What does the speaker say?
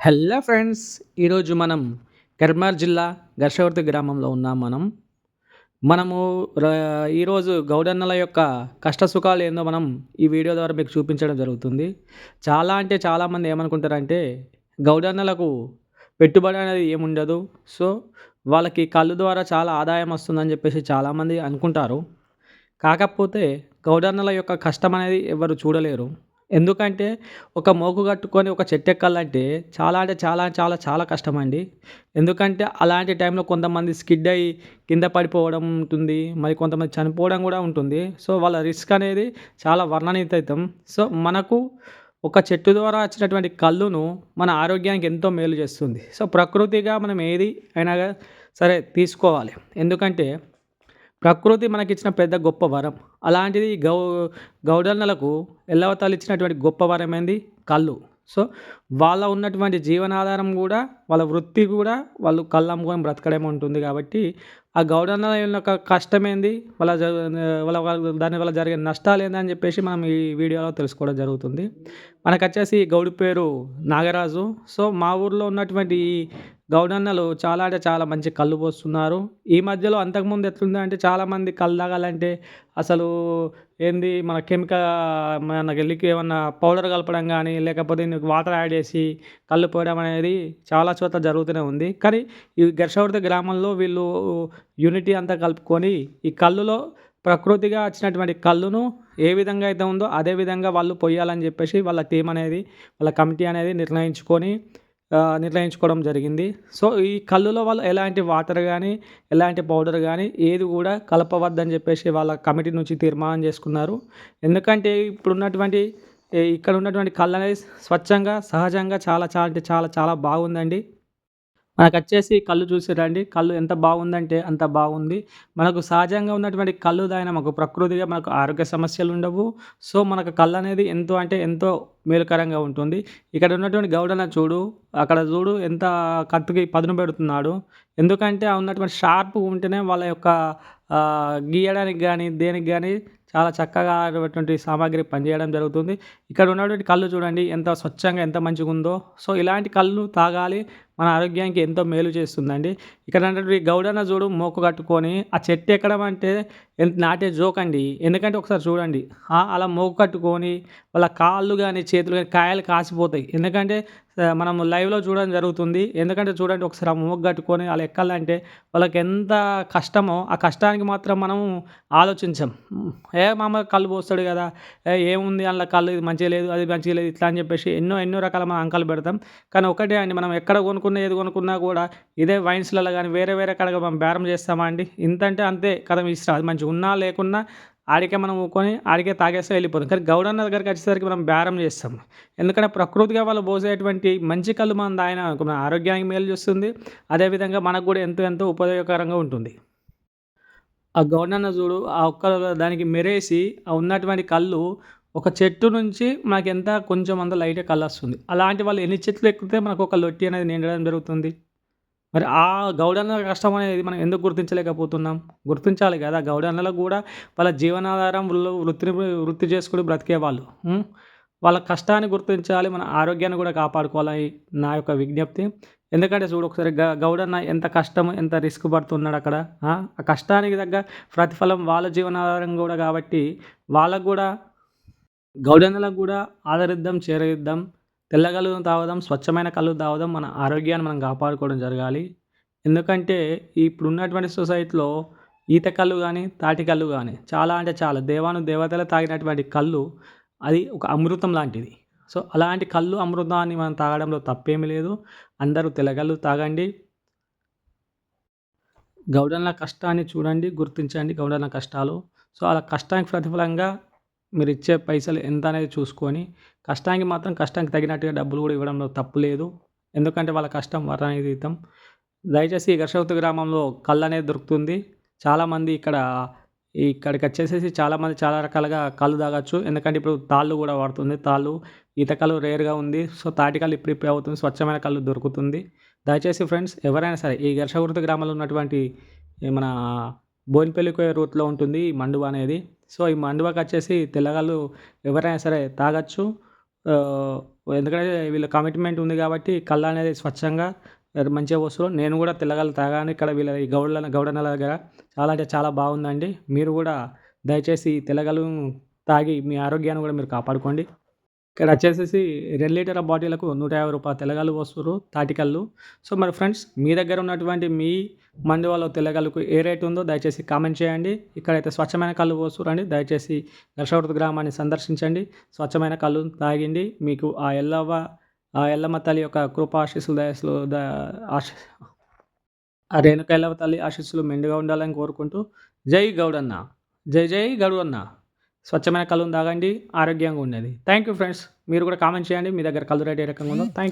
Hello friends ఈరోజు మనం కర్మార్ జిల్లా ఘర్షవర్తి గ్రామంలో ఉన్నాం మనం. మనము ఈరోజు గౌడన్నల యొక్క కష్ట సుఖాలు ఏందో మనం ఈ వీడియో ద్వారా మీకు చూపించడం జరుగుతుంది. చాలా అంటే చాలామంది ఏమనుకుంటారంటే గౌడన్నలకు పెట్టుబడి అనేది ఏముండదు సో వాళ్ళకి కళ్ళు ద్వారా చాలా ఆదాయం వస్తుందని చెప్పేసి చాలామంది అనుకుంటారు. కాకపోతే గౌడన్నల యొక్క కష్టం అనేది ఎవరు చూడలేరు. ఎందుకంటే ఒక మోకు కట్టుకొని ఒక చెట్టు ఎక్కాలంటే చాలా అంటే చాలా చాలా చాలా కష్టం అండి ఎందుకంటే అలాంటి టైంలో కొంతమంది స్కిడ్ అయ్యి కింద పడిపోవడం ఉంటుంది. మరి కొంతమంది చనిపోవడం కూడా ఉంటుంది. సో వాళ్ళ రిస్క్ అనేది చాలా వర్ణనీతీతం సో మనకు ఒక చెట్టు ద్వారా వచ్చినటువంటి కళ్ళును మన ఆరోగ్యానికి ఎంతో మేలు చేస్తుంది. సో ప్రకృతిగా మనం ఏది అయినా సరే తీసుకోవాలి. ఎందుకంటే ప్రకృతి మనకిచ్చిన పెద్ద గొప్ప వరం. అలాంటిది గౌ గౌడన్నలకు ఎల్లవతాలు ఇచ్చినటువంటి గొప్ప వరం ఏంది కళ్ళు. సో వాళ్ళ ఉన్నటువంటి జీవనాధారం కూడా వాళ్ళ వృత్తి కూడా వాళ్ళు కళ్ళమ్ముకొని బ్రతకడం ఉంటుంది కాబట్టి ఆ గౌడన్న యొక్క కష్టం ఏంది వాళ్ళ వాళ్ళ వాళ్ళ దాని వల్ల జరిగే నష్టాలు ఏందని చెప్పేసి మనం ఈ వీడియోలో తెలుసుకోవడం జరుగుతుంది. మనకు వచ్చేసి గౌడి పేరు నాగరాజు. సో మా ఊర్లో ఉన్నటువంటి ఈ గౌడన్నలు చాలా అంటే చాలా మంచి కళ్ళు పోస్తున్నారు. ఈ మధ్యలో అంతకుముందు ఎట్లుందంటే అంటే చాలామంది కళ్ళు తాగాలంటే అసలు ఏంది? మన కెమికల్ మన వెళ్ళికి ఏమన్నా పౌడర్ కలపడం కానీ లేకపోతే వాటర్ యాడ్ చేసి కళ్ళు పోయడం అనేది చాలా శాశ్వత జరుగుతూనే ఉంది. కానీ ఈ ఘర్షవర్త గ్రామంలో వీళ్ళు యూనిటీ అంతా కలుపుకొని ఈ కళ్ళులో ప్రకృతిగా వచ్చినటువంటి కళ్ళును ఏ విధంగా అయితే ఉందో అదే విధంగా వాళ్ళు పొయ్యాలని చెప్పేసి వాళ్ళ టీం అనేది వాళ్ళ కమిటీ అనేది నిర్ణయించుకొని నిర్ణయించుకోవడం జరిగింది. సో ఈ కళ్ళులో వాళ్ళు ఎలాంటి వాటర్ కానీ ఎలాంటి పౌడర్ కానీ ఏది కూడా కలపవద్దని చెప్పేసి వాళ్ళ కమిటీ నుంచి తీర్మానం చేసుకున్నారు. ఎందుకంటే ఇప్పుడున్నటువంటి ఇక్కడ ఉన్నటువంటి కళ్ళు అనేది స్వచ్ఛంగా సహజంగా చాలా చాలా అంటే చాలా చాలా బాగుందండి. మనకు వచ్చేసి కళ్ళు చూసిరండి కళ్ళు ఎంత బాగుందంటే అంత బాగుంది. మనకు సహజంగా ఉన్నటువంటి కళ్ళు దాని మనకు ప్రకృతిగా మనకు ఆరోగ్య సమస్యలు ఉండవు. సో మనకు కళ్ళు అనేది ఎంతో అంటే ఎంతో మేలుకరంగా ఉంటుంది. ఇక్కడ ఉన్నటువంటి గౌడన చూడు అక్కడ చూడు ఎంత కత్తికి పదును పెడుతున్నాడు. ఎందుకంటే ఆ ఉన్నటువంటి షార్ప్ ఉంటేనే వాళ్ళ యొక్క గీయడానికి కానీ దేనికి కానీ చాలా చక్కగా అటువంటి సామాగ్రి పనిచేయడం జరుగుతుంది. ఇక్కడ ఉన్నటువంటి కళ్ళు చూడండి ఎంత స్వచ్ఛంగా ఎంత మంచిగా ఉందో. సో ఇలాంటి కళ్ళు తాగాలి మన ఆరోగ్యానికి ఎంతో మేలు చేస్తుందండి. ఇక్కడ ఉన్నటువంటి గౌడన్న చూడు మోకు కట్టుకొని ఆ చెట్టు ఎక్కడం అంటే ఎంత నాటే జోక్ అండి. ఎందుకంటే ఒకసారి చూడండి అలా మోకు కట్టుకొని వాళ్ళ కాళ్ళు కానీ చేతులు కానీ కాయలు కాసిపోతాయి. ఎందుకంటే మనం లైవ్లో చూడడం జరుగుతుంది. ఎందుకంటే చూడండి ఒకసారి ఆ మోకు కట్టుకొని అలా ఎక్కాలంటే వాళ్ళకి ఎంత కష్టమో ఆ కష్టానికి మాత్రం మనం ఆలోచించాం. ఏ మామ కళ్ళు పోస్తాడు కదా ఏ ఏముంది అందులో కళ్ళు ఇది మంచిగా లేదు అది మంచిగా లేదు ఇట్లా అని చెప్పేసి ఎన్నో ఎన్నో రకాల మనం అంకాలు పెడతాం. కానీ ఒకటే అండి మనం ఎక్కడ కొనుక్కున్న ఏది కొనుక్కున్నా కూడా ఇదే వైన్స్లలో కానీ వేరే వేరే కాడ మనం బేరం చేస్తామా అండి? ఇంత అంటే అంతే కదా ఇష్టం అది మంచిగా ఉన్నా లేకున్నా ఆడికే మనం ఊకొని ఆడికే తాగేస్తే వెళ్ళిపోతాం. కానీ గౌడన్న దగ్గరికి వచ్చేసరికి మనం బేరం చేస్తాం. ఎందుకంటే ప్రకృతిగా వాళ్ళు పోసేటువంటి మంచి కళ్ళు మనం తాగిన మన ఆరోగ్యానికి మేలు చేస్తుంది. అదేవిధంగా మనకు కూడా ఎంతో ఎంతో ఉపయోగకరంగా ఉంటుంది. ఆ గౌడన్న చూడు ఆ ఒక్క దానికి మెరేసి ఆ ఉన్నటువంటి కళ్ళు ఒక చెట్టు నుంచి మనకి ఎంత కొంచెం అంత లైట్గా కళ్ళు వస్తుంది. అలాంటి వాళ్ళు ఎన్ని చెట్లు ఎక్కితే మనకు ఒక లొట్టి అనేది నిండడం జరుగుతుంది. మరి ఆ గౌడన్న కష్టం అనేది మనం ఎందుకు గుర్తించలేకపోతున్నాం? గుర్తించాలి కదా గౌడన్నలకు కూడా వాళ్ళ జీవనాధారం వృత్తిని వృత్తి చేసుకుని బ్రతికే వాళ్ళు. వాళ్ళ కష్టాన్ని గుర్తించాలి మన ఆరోగ్యాన్ని కూడా కాపాడుకోవాలి నా యొక్క విజ్ఞప్తి. ఎందుకంటే చూడు ఒకసారి గ గౌడన్న ఎంత కష్టం ఎంత రిస్క్ పడుతున్నాడు అక్కడ. ఆ కష్టానికి తగ్గ ప్రతిఫలం వాళ్ళ జీవనాధారం కూడా కాబట్టి వాళ్ళకు కూడా గౌడన్నలకు కూడా ఆదరిద్దాం చేరదిద్దాం తెల్లగలు తాగుదాం స్వచ్ఛమైన కళ్ళు తాగుదాం మన ఆరోగ్యాన్ని మనం కాపాడుకోవడం జరగాలి. ఎందుకంటే ఇప్పుడు ఉన్నటువంటి సొసైటీలో ఈత కళ్ళు కానీ తాటి కళ్ళు కానీ చాలా అంటే చాలా దేవాను దేవతలు తాగినటువంటి కళ్ళు అది ఒక అమృతం లాంటిది. సో అలాంటి కళ్ళు అమృతాన్ని మనం తాగడంలో తప్పేమీ లేదు. అందరూ తెలగళ్ళు తాగండి. గౌడన్న కష్టాన్ని చూడండి గుర్తించండి గౌడన్న కష్టాలు. సో అలా కష్టానికి ప్రతిఫలంగా మీరు ఇచ్చే పైసలు ఎంత అనేది చూసుకొని కష్టానికి మాత్రం కష్టానికి తగినట్టుగా డబ్బులు కూడా ఇవ్వడంలో తప్పు లేదు. ఎందుకంటే వాళ్ళ కష్టం వర్ణనీతం దయచేసి ఘర్షవతి గ్రామంలో కళ్ళు అనేది దొరుకుతుంది. చాలామంది ఇక్కడ ఇక్కడికి వచ్చేసేసి చాలామంది చాలా రకాలుగా కళ్ళు తాగొచ్చు. ఎందుకంటే ఇప్పుడు తాళ్ళు కూడా వాడుతుంది. తాళ్ళు ఈత కళ్ళు రేర్గా ఉంది. సో తాటి కళ్ళు ఇప్పుడు ఇప్పుడు అవుతుంది. స్వచ్ఛమైన కళ్ళు దొరుకుతుంది. దయచేసి ఫ్రెండ్స్ ఎవరైనా సరే ఈ ఘర్షవృతి గ్రామంలో ఉన్నటువంటి మన బోయినపల్లికి రూట్లో ఉంటుంది ఈ మండువ అనేది. సో ఈ మండువకి వచ్చేసి తెల్లగాళ్ళు ఎవరైనా సరే తాగొచ్చు. ఎందుకంటే వీళ్ళ కమిట్మెంట్ ఉంది కాబట్టి కళ్ళు అనేది స్వచ్ఛంగా మంచిగా వస్తారు నేను కూడా తెల్లగలు తాగాను. ఇక్కడ వీళ్ళ ఈ గౌడ గౌడన్నల దగ్గర చాలా అంటే చాలా బాగుందండి. మీరు కూడా దయచేసి ఈ తెల్లగలు తాగి మీ ఆరోగ్యాన్ని కూడా మీరు కాపాడుకోండి. ఇక్కడ వచ్చేసేసి రెండు లీటర్ల బాటిల్కు నూట యాభై రూపాయలు తెల్లగాలు పోస్తారు తాటికల్లు సో మరి ఫ్రెండ్స్ మీ దగ్గర ఉన్నటువంటి మీ మంది వాళ్ళ తెల్లగాలకు ఏ రేట్ ఉందో దయచేసి కామెంట్ చేయండి. ఇక్కడైతే స్వచ్ఛమైన కళ్ళు పోస్తురండి దయచేసి దర్శవృత గ్రామాన్ని సందర్శించండి. స్వచ్ఛమైన కళ్ళు తాగిండి. మీకు ఆ ఎల్లవ్వ ఆ ఎల్లమ్మ తల్లి యొక్క కృప ఆశీస్సులు దయసులు ద ఆశ ఆ రేణుక ఎల్లమ్మ తల్లి ఆశీస్సులు మెండుగా ఉండాలని కోరుకుంటూ జై గౌడన్న. జై జై గౌడన్న. స్వచ్ఛమైన కళ్ళు తాగండి ఆరోగ్యంగా ఉండేది. థ్యాంక్ యూ ఫ్రెండ్స్ మీరు కూడా కామెంట్ చేయండి. మీ దగ్గర కళ్ళు రేట్ ఏ రకంగా ఉందో. థ్యాంక్